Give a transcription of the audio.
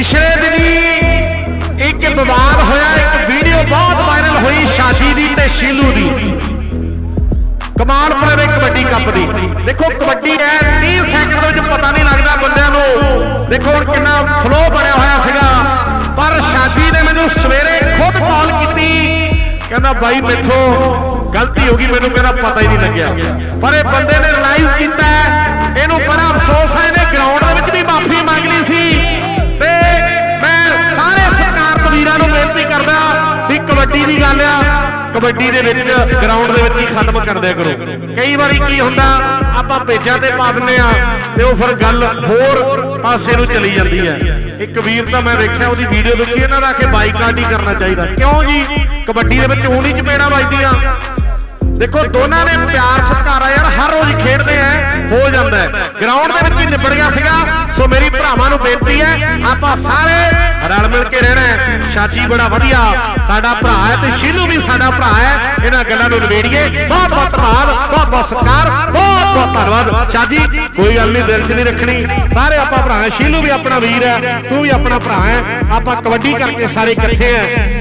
ਪਿਛਲੇ ਦਿਨੀ ਇੱਕ ਵਿਵਾਦ ਹੋਇਆ, ਇੱਕ ਵੀਡੀਓ ਬਹੁਤ ਵਾਇਰਲ ਹੋਈ ਸ਼ਾਦੀ ਦੀ ਤੇ ਸ਼ੀਲੂ ਦੀ। ਕਮਾਨਪੁਰ ਦੇ ਕਬੱਡੀ ਕੱਪ ਦੀ। ਦੇਖੋ, ਕਬੱਡੀ ਹੈ 30 ਸੈਕਿੰਡ ਵਿੱਚ ਪਤਾ ਨਹੀਂ ਲੱਗਦਾ ਬੰਦਿਆਂ ਨੂੰ। ਦੇਖੋ, ਹੁਣ ਕਿੰਨਾ ਫਲੋ ਬਣਿਆ ਹੋਇਆ ਸੀਗਾ। ਪਰ ਸ਼ਾਦੀ ਨੇ ਮੈਨੂੰ ਸਵੇਰੇ ਖੁਦ ਕਾਲ ਕੀਤੀ। ਕਹਿੰਦਾ, ਬਾਈ, ਮੈਥੋਂ ਗਲਤੀ ਹੋ ਗਈ, ਮੈਨੂੰ ਕਹਿੰਦਾ ਪਤਾ ਹੀ ਨਹੀਂ ਲੱਗਿਆ। ਪਰ ਇਹ ਬੰਦੇ ਨੇ ਰਿਅਲਾਈਜ਼ ਕੀਤਾ ਇਹਨੂੰ ਬੜਾ ਅਫਸੋਸ ਗੱਲ ਆ ਕਬੱਡੀ ਦੇ ਵਿੱਚ ਗਰਾਊਂਡ ਦੇ ਵਿੱਚ ਹੀ ਖਤਮ ਕਰ ਕਰੋ। ਕਈ ਵਾਰੀ ਕੀ ਹੁੰਦਾ, ਆਪਾਂ ਪੇਜਾਂ ਤੇ ਪਾ ਦਿੰਦੇ ਆ ਤੇ ਉਹ ਫਿਰ ਗੱਲ ਹੋਰ ਪਾਸੇ ਨੂੰ ਚਲੀ ਜਾਂਦੀ ਹੈ। ਇੱਕ ਵੀਰ ਤਾਂ ਮੈਂ ਵੇਖਿਆ, ਉਹਦੀ ਵੀਡੀਓ ਦੇਖੀ, ਇਹਨਾਂ ਦਾ ਕਿ ਬਾਈਕਾਟ ਹੀ ਕਰਨਾ ਚਾਹੀਦਾ। ਕਿਉਂ ਜੀ? ਕਬੱਡੀ ਦੇ ਵਿੱਚ ਊਣੀ ਚਪੇੜਾ ਵੱਜਦੀਆਂ। ਦੇਖੋ, ਦੋਨਾਂ ਨੇ ਪਿਆਰ ਸਤਿਕਾਰ ਯਾਰ, ਹਰ ਰੋਜ਼ ਖੇਡਦੇ ਆ, ਹੋ ਜਾਂਦਾ ਗਰਾਊਂਡ ਦੇ ਵਿੱਚ ਹੀ ਨਿਬੜ ਗਿਆ ਸੀਗਾ, ਸੋ ਮੇਰੀ ਭਰਾਵਾਂ ਨੂੰ ਬੇਨਤੀ ਹੈ, ਆਪਾਂ ਸਾਰੇ ਰਲ ਮਿਲ ਕੇ ਰਹਿਣਾ ਹੈ ਬੜਾ ਵਧੀਆ। ਸਾਡਾ ਭਰਾ ਹੈ ਤੇ ਸ਼ੀਨੂ ਵੀ ਸਾਡਾ ਭਰਾ ਹੈ। ਇਹਨਾਂ ਗੱਲਾਂ ਨੂੰ ਨਿਬੇੜੀਏ। ਬਹੁਤ ਬਹੁਤ ਧੰਨਵਾਦ, ਬਹੁਤ ਬਹੁਤ ਸਤਿਕਾਰ, ਬਹੁਤ ਬਹੁਤ ਧੰਨਵਾਦ। ਸ਼ਾਜੀ ਕੋਈ ਗੱਲ ਨਹੀਂ, ਦਿਲ 'ਚ ਨਹੀਂ ਰੱਖਣੀ। ਸਾਰੇ ਆਪਾਂ ਭਰਾ ਹੈ। ਸ਼ੀਨੂ ਵੀ ਆਪਣਾ ਵੀਰ ਹੈ, ਤੂੰ ਵੀ ਆਪਣਾ ਭਰਾ ਹੈ। ਆਪਾਂ ਕਬੱਡੀ ਕਰਕੇ ਸਾਰੇ ਇਕੱਠੇ ਹੈ।